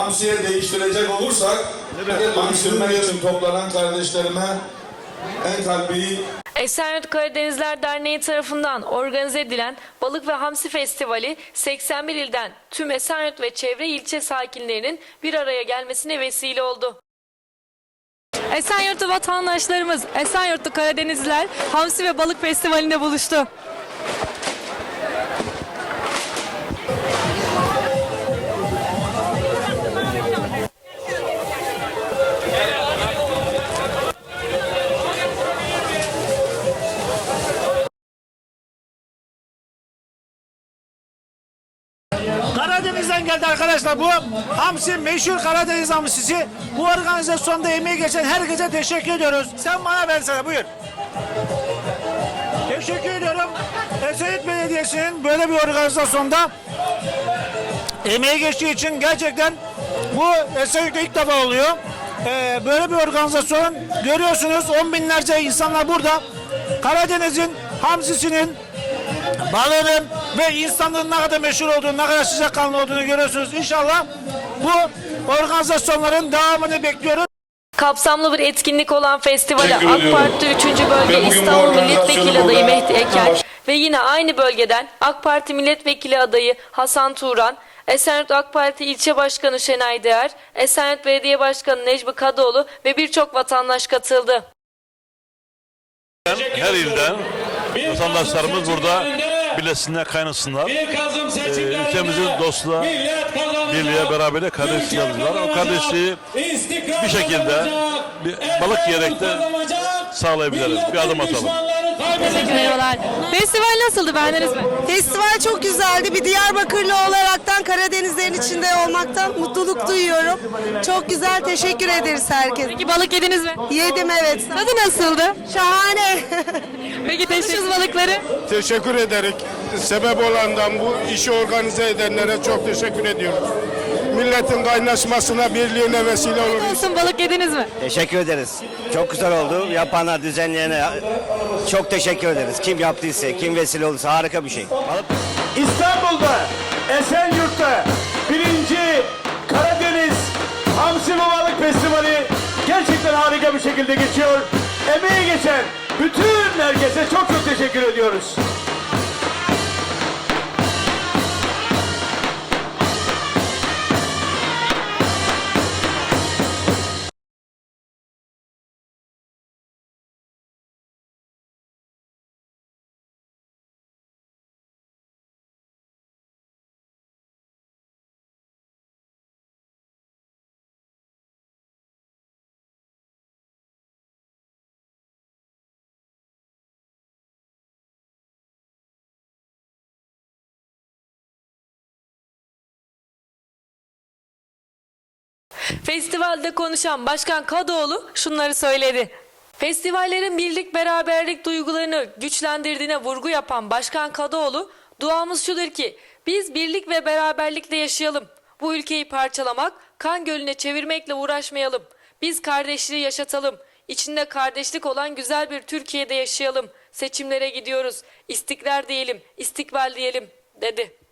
hamsiye değiştirecek olursak için toplanan kardeşlerime en kalbi Esenyurt Karadenizler Derneği tarafından organize edilen Balık ve Hamsi Festivali 81 ilden tüm Esenyurt ve çevre ilçe sakinlerinin bir araya gelmesine vesile oldu. Esenyurtlu vatandaşlarımız Esenyurtlu Karadenizler Hamsi ve Balık Festivali'nde buluştu. Karadeniz'den geldi arkadaşlar bu hamsi meşhur Karadeniz hamsisi. Bu organizasyonda emeği geçen herkese teşekkür ediyoruz. Sen bana versene buyur. Teşekkür ediyorum. Esenyurt Belediyesi'nin böyle bir organizasyonda emeği geçtiği için gerçekten bu Esenyurt'ta ilk defa oluyor. Ee, böyle bir organizasyon görüyorsunuz on binlerce insanlar burada. Karadeniz'in hamsisinin balığın ve insanlığın ne kadar meşhur olduğunu, ne kadar sıcakkanlı olduğunu görüyorsunuz. İnşallah bu organizasyonların devamını bekliyoruz. Kapsamlı bir etkinlik olan festivale AK. Parti 3. Bölge Ve bugün bu İstanbul Milletvekili adayı Mehdi Eker ve yine aynı bölgeden AK Parti Milletvekili adayı Hasan Turan, Esenyurt AK Parti İlçe Başkanı Şenay Değer, Esenyurt Belediye Başkanı Necmi Kadıoğlu ve birçok vatandaş katıldı. her ilden vatandaşlarımız burada birleşsinler, kaynasınlar. Ee, ülkemizin dostluğa, birliğe, beraberliğe kardeşlik yazdılar. O kardeşliği bir şekilde bir balık yiyerek de sağlayabiliriz. Bir adım atalım. Merhabalar. Festival nasıldı beğendiniz mi? Festival çok güzeldi. Bir Diyarbakırlı olaraktan Karadenizlerin içinde olmaktan mutluluk duyuyorum. Çok güzel. Teşekkür ederiz herkese. Peki balık yediniz mi? Yedim evet. Tadı nasıldı? Şahane. Peki teşekkür balıkları. Teşekkür ederek sebep olandan bu işi organize edenlere çok teşekkür ediyoruz. Milletin kaynaşmasına, birliğine vesile olur. Olsun balık yediniz mi? Teşekkür ederiz. Çok güzel oldu. Yapana, düzenleyene çok teşekkür ederiz. Kim yaptıysa, kim vesile olduysa harika bir şey. İstanbul'da, Esenyurt'ta birinci Karadeniz Hamsi ve Balık Festivali gerçekten harika bir şekilde geçiyor. Emeği geçen bütün herkese çok çok teşekkür ediyoruz. Festivalde konuşan Başkan Kadıoğlu şunları söyledi. Festivallerin birlik beraberlik duygularını güçlendirdiğine vurgu yapan Başkan Kadıoğlu, duamız şudur ki biz birlik ve beraberlikle yaşayalım. Bu ülkeyi parçalamak, kan gölüne çevirmekle uğraşmayalım. Biz kardeşliği yaşatalım. İçinde kardeşlik olan güzel bir Türkiye'de yaşayalım. Seçimlere gidiyoruz. İstiklal diyelim, istikbal diyelim dedi.